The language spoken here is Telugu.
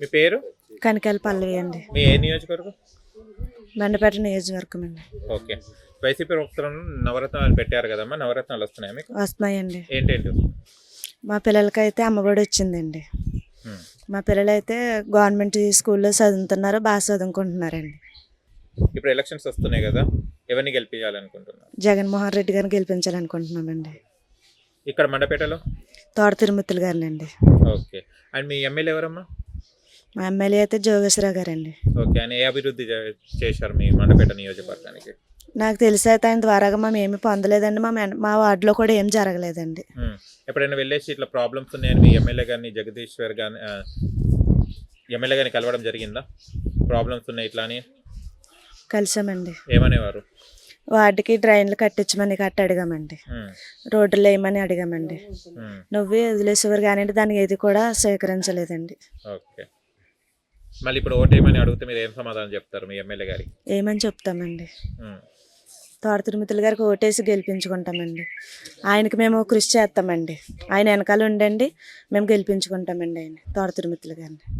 మీ పేరు? కనికాల పల్లవి అండి. మీ ఏ నియోజకవర్గం? బండపేట నియోజకవర్గం అండి. ఓకే. వైసీపీ ప్రభుత్వం నవరత్నాలు పెట్టారు కదమ్మా. నవరత్నాలు వస్తున్నాయి మీకు? వస్తున్నాయండి. ఏంటేంటి? మా పిల్లలకైతే అమ్మఒడి వచ్చిందండి. మా పిల్లలైతే గవర్నమెంట్ స్కూల్లో చదువుతున్నారు బాగా చదువుకుంటున్నారండి. ఇప్పుడు ఎలక్షన్స్ వస్తున్నాయి కదా ఎవరిని గెలిపించాలనుకుంటున్నారు? జగన్మోహన్ రెడ్డి గారిని గెలిపించాలనుకుంటున్నామండి. ఇక్కడ మండపేటలో? తోట తిరుమతులు గారిని అండి ఓకే. అండ్ మీ ఎమ్మెల్యే ఎవరమ్మా? మా ఎమ్మెల్యే అయితే జోగేశ్వరరావు గారండి. ఓకే ఆయన ఏ అభివృద్ధి చే- చేశారు మీ మండపేట నియోజకవర్గానికి? నాకు తెలిసి అయితే ఆయన ద్వారాగా మేము ఏమీ పొందలేదండి మా మెన్- మా వార్డులో కూడా ఏం జరగలేదండి. ఉమ్. ఎప్పుడైనా వెళ్ళేసి ఇట్లా ప్రాబ్లమ్స్ ఉన్నాయని మీ ఎమ్మెల్యే గారిని జగదీశ్వర్ గారిని ఆ, ఎమ్మెల్యే గారిని కలవడం జరిగిందా? ప్రాబ్లమ్స్ ఉన్నాయి ఇట్లా అని? కలిసామండి. ఏమనేవారు? వార్డుకి డ్రైన్లు కట్టించమని కట్టి అడిగామండి. ఉమ్. రోడ్లు వేయమని అడిగామండి. ఉమ్. నువ్వే వదిలేసేవారు కానీ దానికి ఏది కూడా సేకరించలేదండి ఓకే. మళ్ళీ ఇప్పుడు ఓటేయమని అడిగితే మీరు ఏం సమాధానం చెప్తారు మీ ఎమ్మెల్యే గారికి? ఏమని చెప్తామండి. తోట తిరుమతులు గారికి ఓటేసి గెలిపించుకుంటామండి. ఆయనకి మేము కృషి చేస్తామండి. ఆయన వెనకాల ఉండండి మేము గెలిపించుకుంటామండి ఆయన తోట తిరుమతులు గారిని.